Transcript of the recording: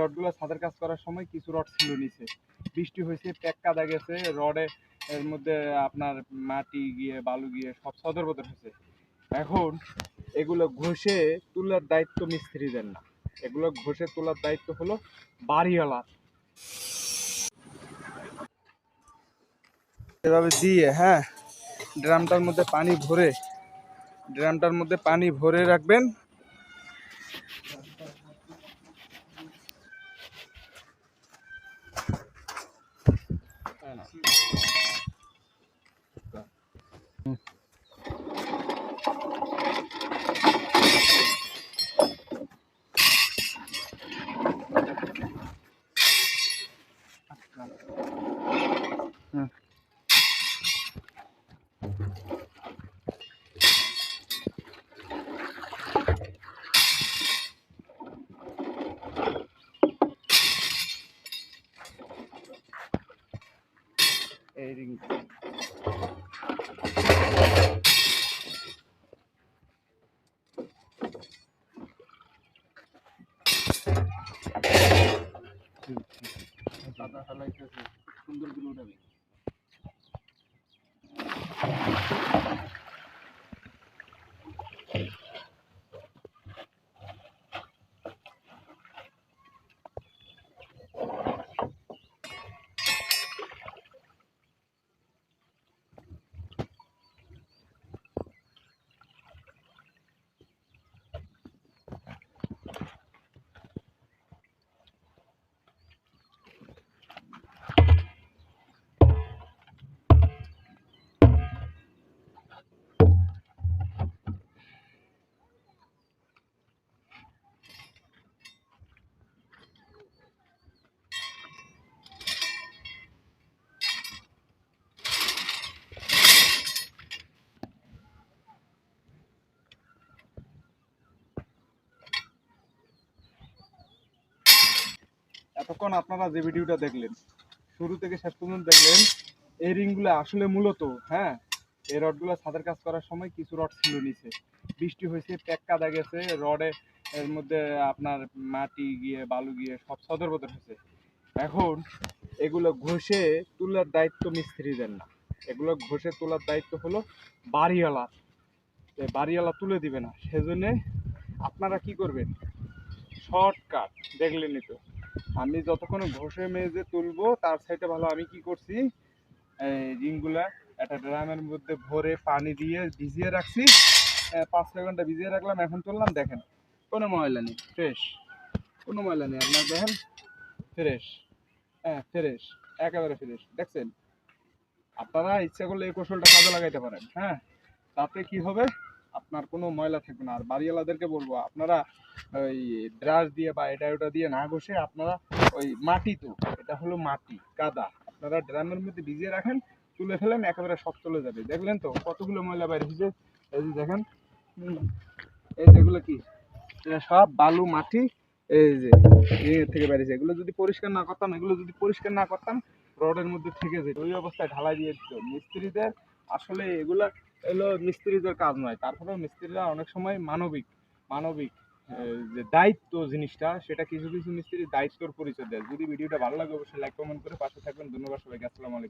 রডগুলো ছাদের কাজ করার সময় কিছু রড ছিল নিচে। বৃষ্টি হয়েছে প্যাক কাদা গেছে, রডে এর মধ্যে আপনার মাটি গিয়ে, বালু গিয়ে সব সদর বদর হয়েছে। এখন এগুলো ঘষে তোলার দায়িত্ব মিস্ত্রিদের না। এগুলো ঘষে তোলার দায়িত্ব হলো বাড়িওয়ালার। এভাবে দিয়ে হ্যাঁ ড্রামটার মধ্যে পানি ভরে, ড্রামটার মধ্যে পানি ভরে রাখবেন। রিং। দাদা ফেলাইতেছে সুন্দর করে উঠাবে। Thank you. এতক্ষণ আপনারা যে ভিডিওটা দেখলেন, শুরু থেকে শেষ পর্যন্ত দেখলেন, এই রিংগুলো আসলে মূলত হ্যাঁ এই রডগুলো ছাদের কাজ করার সময় কিছু রড ছিল নিচে। বৃষ্টি হয়েছে প্যাক কাদা গেছে, রডে এর মধ্যে আপনার মাটি গিয়ে, বালু গিয়ে সব সদর বদর হয়েছে। এখন এগুলো ঘষে তোলার দায়িত্ব মিস্ত্রিদের না। এগুলো ঘষে তোলার দায়িত্ব হলো বাড়িওয়ালার বাড়িওয়ালা তুলে দিবে না। সেজন্য আপনারা কি করবেন? শর্টকাট, দেখলেনই তো। আমি যতক্ষণ ঘষে মেজে তুলবো, তার সাইডে ভালো আমি কি করছি? রিংগুলা একটা ড্রামের মধ্যে ভরে পানি দিয়ে ভিজিয়ে রাখছি। পাঁচ ছয় ঘণ্টা ভিজিয়ে রাখলাম, এখন তুললাম, দেখেন। কোনো ময়লা নেই ফ্রেশ কোনো ময়লা নেই, আপনার দেখেন ফ্রেশ হ্যাঁ ফ্রেশ একেবারে ফ্রেশ দেখছেন? আপনারা ইচ্ছা করলে এই কৌশলটা কাজে লাগাইতে পারেন হ্যাঁ? তাতে কি হবে? আপনার কোনো ময়লা থাকবে না। আর বাড়িওয়ালাদেরকে বলব, আপনারা ওই ব্রাশ দিয়ে বা এটা ওটা দিয়ে না ঘষে আপনারা ওই মাটি তো, এটা হলো মাটি, কাদা। আপনারা ড্রামের মধ্যে ভিজিয়ে রাখেন, তুলে ফেলেন, একেবারে সব চলে যাবে। দেখলেন তো, কতগুলো ময়লা বাইরে হয়েছে? এই যে দেখেন এই যেগুলো কি? এটা সব বালু, মাটি, এই যে এর থেকে বেরিয়েছে এগুলো যদি পরিষ্কার না করতাম, এগুলো যদি পরিষ্কার না করতাম, রডের মধ্যে থেকে যেত। ওই অবস্থায় ঢালাই দিয়ে দিত। মিস্ত্রিদের আসলে এগুলা এগুলো মিস্ত্রিদের কাজ নয়। তারপরেও মিস্ত্রিরা অনেক সময় মানবিক মানবিক যে দায়িত্ব জিনিসটা, সেটা কিছু কিছু মিস্ত্রি দায়িত্বর পরিচয় দেয়। যদি ভিডিওটা ভালো লাগে, অবশ্যই লাইক কমেন্ট করে পাশে থাকবেন। ধন্যবাদ সবাইকে। আসসালামু আলাইকুম।